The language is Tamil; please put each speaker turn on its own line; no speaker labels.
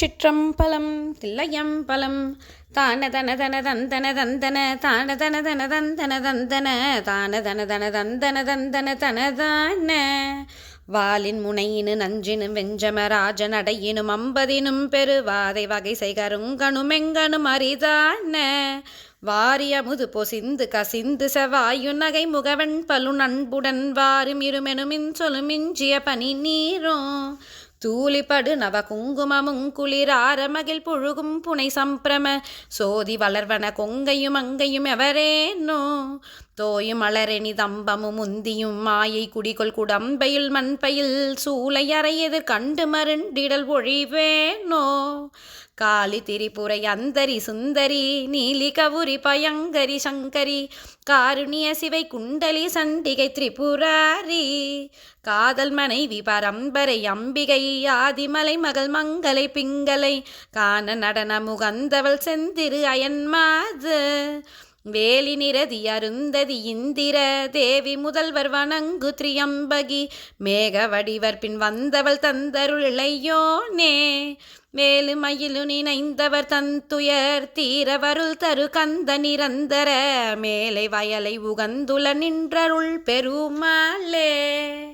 சிற்றம்பலம் தில்லையம்பலம். தான தன தன தந்தன தந்தன தான தன தன தந்தன தந்தன தான தன தன தந்தன தந்தன தனதான. வாலின் முனையினு நஞ்சினு வெஞ்சம அடையினும் அம்பதினும் பெருவாதை வகை செய்கருங்கணுமெங்கனும் அரிதான. வாரிய முது பொசிந்து கசிந்து செவாயு நகை முகவன் பலு நண்புடன் வாரும் இருமெனுமின் சொலுமிஞ்சிய பனி நீரும் தூளிபடு நவ குங்குமமும் குளிரார மகிழ் புழுகும் புனை சம்பிரம சோதி வளர்வன கொங்கையும் அங்கையும் எவரேனோ? தோயும் அலரணி தம்பமும் முந்தியும் மாயை குடிகொள் குடம்பையில் மண்பையில் சூளை அறையது கண்டு மருண்டிடல் ஒழிவேனோ? காளி திரிபுரை அந்தரி சுந்தரி நீலி கவுரி பயங்கரி சங்கரி காருணிய சிவை குண்டலி சண்டிகை திரிபுராரி காதல் மனைவி பரம்பரை அம்பிகை ஆதிமலை மகள் மங்களை பிங்களை காண நடன முகந்தவள் செந்திரு அயன்மாது வேலி நிரதி அருந்ததி இந்திர தேவி முதல்வர் வணங்கு திரியம்பகி மேக வடிவர் பின் வந்தவள் தந்தருளையோ நே வேலு மயிலு நினைந்தவர் தந்துயர் தீரவருள் தரு கந்த நிரந்தர மேலை வயலை உகந்துல நின்றருள் பெருமாளே.